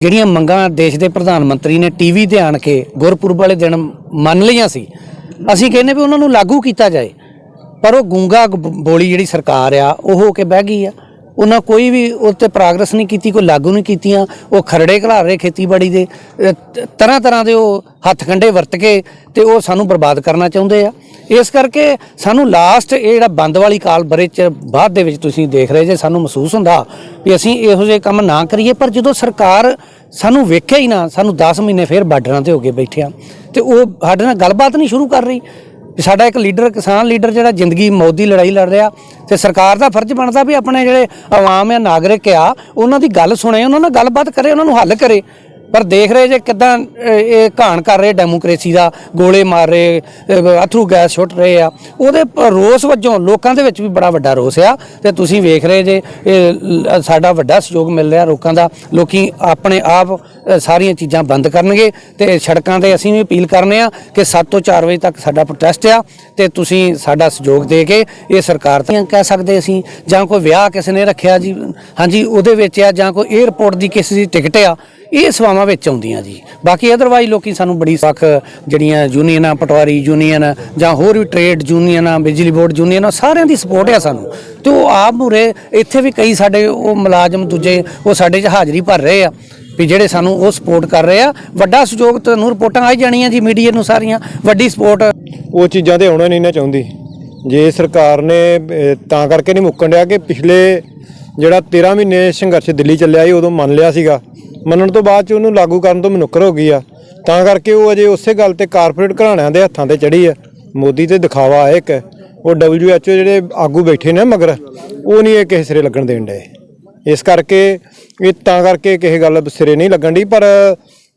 ਜਿਹੜੀਆਂ ਮੰਗਾਂ ਦੇਸ਼ ਦੇ ਪ੍ਰਧਾਨ ਮੰਤਰੀ ਨੇ ਟੀਵੀ ਤੇ ਆਣ ਕੇ ਗੁਰਪੁਰਬ ਵਾਲੇ ਦਿਨ ਮੰਨ ਲਈਆਂ ਸੀ, ਅਸੀਂ ਕਹਿੰਦੇ ਵੀ ਉਹਨਾਂ ਨੂੰ ਲਾਗੂ ਕੀਤਾ ਜਾਏ, ਪਰ ਉਹ ਗੂੰਗਾ ਬੋਲੀ ਜਿਹੜੀ ਸਰਕਾਰ ਆ, ਉਹ ਹੋ ਕੇ ਬਹਿ ਗਈ ਆ। ਉਹਨਾਂ ਕੋਈ ਵੀ ਉੱਤੇ ਪ੍ਰੋਗਰੈਸ ਨਹੀਂ ਕੀਤੀ, ਕੋਈ ਲਾਗੂ ਨਹੀਂ ਕੀਤੀਆਂ, ਉਹ ਖਰੜੇ ਘਲਾ ਰਹੇ ਖੇਤੀਬਾੜੀ ਦੇ। ਤਰ੍ਹਾਂ ਤਰ੍ਹਾਂ ਦੇ ਉਹ ਹੱਥ ਕੰਡੇ ਵਰਤ ਕੇ ਤੇ ਉਹ ਸਾਨੂੰ ਬਰਬਾਦ ਕਰਨਾ ਚਾਹੁੰਦੇ ਆ। ਇਸ ਕਰਕੇ ਸਾਨੂੰ ਲਾਸਟ ਇਹ ਜਿਹੜਾ ਬੰਦ ਵਾਲੀ ਕਾਲ ਬਰੇ ਚ ਬਾਅਦ ਦੇ ਵਿੱਚ ਤੁਸੀਂ ਦੇਖ ਰਹੇ ਜੇ, ਸਾਨੂੰ ਮਹਿਸੂਸ ਹੁੰਦਾ ਵੀ ਅਸੀਂ ਇਹੋ ਜਿਹੇ ਕੰਮ ਨਾ ਕਰੀਏ, ਪਰ ਜਦੋਂ ਸਰਕਾਰ ਸਾਨੂੰ ਵੇਖਿਆ ਹੀ ਨਾ, ਸਾਨੂੰ 10 ਮਹੀਨੇ ਫੇਰ ਬਾਰਡਰਾਂ ਤੇ ਹੋ ਕੇ ਬੈਠਿਆ। ਤੇ ਉਹ ਸਾਡੇ ਨਾਲ ਗੱਲਬਾਤ ਨਹੀਂ ਸ਼ੁਰੂ ਕਰ ਰਹੀ। ਵੀ ਸਾਡਾ ਇੱਕ ਲੀਡਰ, ਕਿਸਾਨ ਲੀਡਰ ਜਿਹੜਾ ਜ਼ਿੰਦਗੀ ਮੌਤ ਦੀ ਲੜਾਈ ਲੜ ਰਿਹਾ ਤੇ ਸਰਕਾਰ ਦਾ ਫਰਜ਼ ਬਣਦਾ ਵੀ ਆਪਣੇ ਜਿਹੜੇ ਆਵਾਮ ਆ ਨਾਗਰਿਕ ਆ, ਉਹਨਾਂ ਦੀ ਗੱਲ ਸੁਣੇ, ਉਹਨਾਂ ਨਾਲ ਗੱਲਬਾਤ ਕਰੇ, ਉਹਨਾਂ ਨੂੰ ਹੱਲ ਕਰੇ। ਪਰ ਦੇਖ ਰਹੇ ਜੇ ਕਿਦਾਂ ਇਹ ਘਾਣ ਕਰ ਰਹੇ ਡੈਮੋਕ੍ਰੇਸੀ ਦਾ, ਗੋਲੇ ਮਾਰ ਰਹੇ ਅਥਰੂ ਗੈਸ ਛੁੱਟ ਰਹੇ ਆ। ਉਹਦੇ ਰੋਸ ਵਜੋਂ ਲੋਕਾਂ ਦੇ ਵਿੱਚ ਵੀ ਬੜਾ ਵੱਡਾ ਰੋਸ ਆ। ਤੇ ਤੁਸੀਂ ਵੇਖ ਰਹੇ ਜੇ, ਇਹ ਸਾਡਾ ਵੱਡਾ ਸਹਿਯੋਗ ਮਿਲ ਰਿਹਾ ਲੋਕਾਂ ਦਾ। ਲੋਕੀ ਆਪਣੇ ਆਪ ਸਾਰੀਆਂ ਚੀਜ਼ਾਂ ਬੰਦ ਕਰਨਗੇ ਤੇ ਸੜਕਾਂ ਤੇ ਅਸੀਂ ਵੀ ਅਪੀਲ ਕਰਨੇ ਆ ਕਿ 7 ਤੋਂ 4 ਵਜੇ ਤੱਕ ਸਾਡਾ ਪ੍ਰੋਟੈਸਟ ਆ ਤੇ ਤੁਸੀਂ ਸਾਡਾ ਸਹਿਯੋਗ ਦੇ ਕੇ ਇਹ ਸਰਕਾਰ ਤੇ ਕਹਿ ਸਕਦੇ ਅਸੀਂ। ਜਾਂ ਕੋਈ ਵਿਆਹ ਕਿਸੇ ਨੇ ਰੱਖਿਆ ਜੀ, ਹਾਂਜੀ, ਉਹਦੇ ਵਿੱਚ ਆ ਜਾਂ ਕੋਈ 에어ਪੋਰਟ ਦੀ ਕਿਸੇ ਦੀ ਟਿਕਟ ਆ। ਇਹ ਸੇਵਾਵਾਂ ਵਿੱਚ ਆਉਂਦੀਆਂ ਜੀ। ਬਾਕੀ ਅਦਰਵਾਈਜ਼ ਲੋਕੀ ਸਾਨੂੰ ਬੜੀ ਸਖ ਜਿਹੜੀਆਂ ਯੂਨੀਅਨਾਂ ਪਟਵਾਰੀ ਯੂਨੀਅਨ ਜਾਂ ਹੋਰ ਵੀ ਟ੍ਰੇਡ ਯੂਨੀਅਨਾਂ ਬਿਜਲੀ ਬੋਰਡ ਯੂਨੀਅਨਾਂ ਸਾਰਿਆਂ ਦੀ ਸਪੋਰਟ ਆ ਸਾਨੂੰ। ਤੇ ਉਹ ਆਪ ਮੂਰੇ ਇੱਥੇ ਵੀ ਕਈ ਸਾਡੇ ਉਹ ਮੁਲਾਜ਼ਮ ਦੂਜੇ ਉਹ ਸਾਡੇ 'ਚ ਹਾਜ਼ਰੀ ਭਰ ਰਹੇ ਆ ਵੀ ਜਿਹੜੇ ਸਾਨੂੰ ਉਹ ਸਪੋਰਟ ਕਰ ਰਹੇ ਆ। ਵੱਡਾ ਸਹਿਯੋਗ ਤੁਹਾਨੂੰ ਰਿਪੋਰਟਾਂ ਆਈ ਜਾਣੀਆਂ ਜੀ ਮੀਡੀਆ ਨੂੰ ਸਾਰੀਆਂ। ਵੱਡੀ ਸਪੋਰਟ ਉਹ ਚੀਜ਼ਾਂ ਤੇ ਆਉਣਾ ਨਹੀਂ ਨਾ ਚਾਹੁੰਦੀ। ਜੇ ਸਰਕਾਰ ਨੇ ਅਹ, ਤਾਂ ਕਰਕੇ ਨਹੀਂ ਮੁੱਕਣ ਡਿਆ ਕਿ ਪਿਛਲੇ ਜਿਹੜਾ 13 ਮਹੀਨੇ ਸੰਘਰਸ਼ ਦਿੱਲੀ ਚੱਲਿਆ ਸੀ ਉਦੋਂ ਮੰਨ ਲਿਆ ਸੀਗਾ। ਮੰਨਣ ਤੋਂ ਬਾਅਦ ਚ ਉਹਨੂੰ ਲਾਗੂ ਕਰਨ ਤੋਂ ਮਨੁੱਖਰ ਹੋ ਗਈ ਆ। ਤਾਂ ਕਰਕੇ ਉਹ ਅਜੇ ਉਸੇ ਗੱਲ ਤੇ ਕਾਰਪੋਰੇਟ ਘਰਾਣਿਆਂ ਦੇ ਹੱਥਾਂ ਤੇ ਚੜੀ ਆ। ਮੋਦੀ ਤੇ ਦਿਖਾਵਾ ਹੈ ਇੱਕ। ਉਹ WHO ਜਿਹੜੇ ਆਗੂ ਬੈਠੇ ਨੇ ਮਗਰ, ਉਹ ਨਹੀਂ ਇਹ ਕਿਸੇ ਸਿਰੇ ਲੱਗਣ ਦੇਣ ਡਏ। ਇਸ ਕਰਕੇ, ਇਹ ਤਾਂ ਕਰਕੇ ਕਿਸੇ ਗੱਲ ਸਿਰੇ ਨਹੀਂ ਲੱਗਣ ਦੀ ਪਰ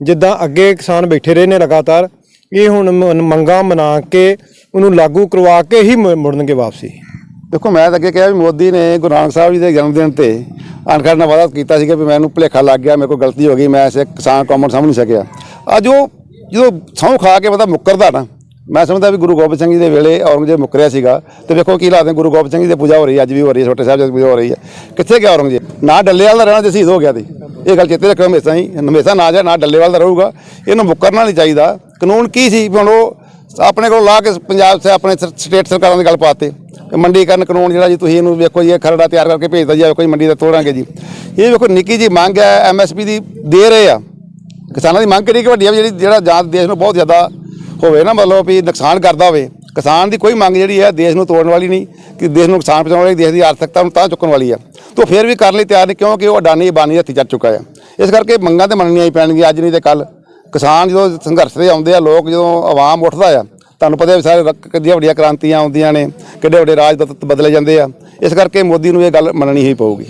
ਜਿੱਦਾਂ ਅੱਗੇ ਕਿਸਾਨ ਬੈਠੇ ਰਹੇ ਨੇ ਲਗਾਤਾਰ, ਇਹ ਹੁਣ ਮ- ਮੰਗਾਂ ਮਨਾ ਕੇ ਉਹਨੂੰ ਲਾਗੂ ਕਰਵਾ ਕੇ ਹੀ ਮੁ- ਮੁੜਨਗੇ ਵਾਪਸੀ। ਦੇਖੋ, ਮੈਂ ਤਾਂ ਅੱਗੇ ਕਿਹਾ ਵੀ ਮੋਦੀ ਨੇ ਗੁਰੂ ਨਾਨਕ ਸਾਹਿਬ ਜੀ ਦੇ ਜਨਮ ਦਿਨ ਤੇ ਅਨਖੜ ਨਾਲ ਵਾਅਦਾ ਕੀਤਾ ਸੀਗਾ ਵੀ ਮੈਨੂੰ ਭੁਲੇਖਾ ਲੱਗ ਗਿਆ, ਮੇਰੇ ਕੋਲ ਗਲਤੀ ਹੋ ਗਈ, ਮੈਂ ਐਸੇ ਕਿਸਾਨ ਕੌਮ ਨੂੰ ਸਮਝ ਨਹੀਂ ਸਕਿਆ। ਅੱਜ ਉਹ ਜਦੋਂ ਸਹੁੰ ਖਾ ਕੇ ਬੰਦਾ ਮੁੱਕਰਦਾ ਨਾ, ਮੈਂ ਸਮਝਦਾ ਵੀ ਗੁਰੂ ਗੋਬਿੰਦ ਸਿੰਘ ਜੀ ਦੇ ਵੇਲੇ ਔਰੰਗਜ਼ੇਬ ਮੁੱਕਰਿਆ ਸੀਗਾ ਤੇ ਵੇਖੋ ਕੀ ਹਾਲਾਤ ਗੁਰੂ ਗੋਬਿੰਦ ਸਿੰਘ ਜੀ ਦੀ ਪੂਜਾ ਹੋ ਰਹੀ ਹੈ, ਅੱਜ ਵੀ ਹੋ ਰਹੀ ਹੈ, ਛੋਟੇ ਸਾਹਿਬ ਜੀ ਦੀ ਪੂਜਾ ਹੋ ਰਹੀ ਹੈ। ਕਿੱਥੇ ਗਿਆ ਔਰੰਗਜ਼ੇਬ? ਨਾ ਡੱਲੇਵਾਲ ਦਾ ਰਹਿਣਾ ਤੇ ਸ਼ਹੀਦ ਹੋ ਗਿਆ ਤੇ ਇਹ ਗੱਲ ਚੇਤੇ ਰੱਖਿਓ ਹਮੇਸ਼ਾ ਹੀ, ਹਮੇਸ਼ਾ ਨਾ ਜਾ, ਨਾ ਡੱਲੇਵਾਲ ਦਾ ਰਹੂਗਾ। ਇਹਨੂੰ ਮੁੱਕਰਨਾ ਨਹੀਂ ਚਾਹੀਦਾ। ਕਾਨੂੰਨ ਕੀ ਸੀ? ਵੀ ਹੁਣ ਉਹ ਆਪਣੇ ਕੋਲ ਲਾ ਕੇ ਪੰਜਾਬ ਸੇ ਆਪਣੇ ਸਟੇਟ ਸਰਕਾਰਾਂ ਦੀ ਗੱਲ ਪਾਤੇ ਮੰਡੀਕਰਨ ਕਾਨੂੰਨ ਜਿਹੜਾ ਜੀ ਤੁਸੀਂ ਇਹਨੂੰ ਵੇਖੋ ਜੀ, ਇਹ ਖਰੜਾ ਤਿਆਰ ਕਰਕੇ ਭੇਜਦਾ ਜੀ ਕੋਈ ਮੰਡੀ ਦਾ ਤੋੜਾਂਗੇ ਜੀ। ਇਹ ਵੇਖੋ, ਨਿੱਕੀ ਜੀ ਮੰਗ ਹੈ ਐਮਐਸਪੀ ਦੀ ਦੇ ਰਹੇ ਆ। ਕਿਸਾਨਾਂ ਦੀ ਮੰਗ ਕਿਹੜੀ ਕਿ ਵੱਡੀ ਆ ਵੀ ਜਿਹੜੀ ਜਿਹੜਾ ਜਾਂ ਦੇਸ਼ ਨੂੰ ਬਹੁਤ ਜ਼ਿਆਦਾ ਹੋਵੇ ਨਾ, ਮਤਲਬ ਵੀ ਨੁਕਸਾਨ ਕਰਦਾ ਹੋਵੇ। ਕਿਸਾਨ ਦੀ ਕੋਈ ਮੰਗ ਜਿਹੜੀ ਹੈ, ਦੇਸ਼ ਨੂੰ ਤੋੜਨ ਵਾਲੀ ਨਹੀਂ, ਕਿ ਦੇਸ਼ ਨੂੰ ਨੁਕਸਾਨ ਪਹੁੰਚਾਉਣ ਵਾਲੀ, ਦੇਸ਼ ਦੀ ਆਰਥਿਕਤਾ ਨੂੰ ਤਾਂ ਚੁੱਕਣ ਵਾਲੀ ਆ। ਤੋਂ ਫਿਰ ਵੀ ਕਰਨ ਲਈ ਤਿਆਰ ਨਹੀਂ, ਕਿਉਂਕਿ ਉਹ ਅਡਾਨੀ ਬਾਨੀ ਹੱਥੀ ਚੜ ਚੁੱਕਾ ਹੈ ਇਸ ਕਰਕੇ ਮੰਗਾਂ ਤੇ ਮੰਨਣੀਆਂ ਹੀ ਪੈਣਗੀਆਂ ਅੱਜ ਨਹੀਂ ਤੇ ਕੱਲ ਕਿਸਾਨ ਜਦੋਂ ਸੰਘਰਸ਼ ਤੇ ਆਉਂਦੇ ਆ, ਲੋਕ ਜਦੋਂ ਆਵਾਮ ਉੱਠਦਾ ਆ ਤੁਹਾਨੂੰ ਪਤਾ ਵੀ ਸਾਰੇ ਕਿੱਡੀਆਂ ਵੱਡੀਆਂ ਕ੍ਰਾਂਤੀਆਂ ਆਉਂਦੀਆਂ ਨੇ, ਕਿੱਡੇ ਵੱਡੇ ਰਾਜ ਬਦ- ਬਦਲੇ ਜਾਂਦੇ ਆ। ਇਸ ਕਰਕੇ ਮੋਦੀ ਨੂੰ ਇਹ ਗੱਲ ਮੰਨਣੀ ਹੀ ਪਊਗੀ।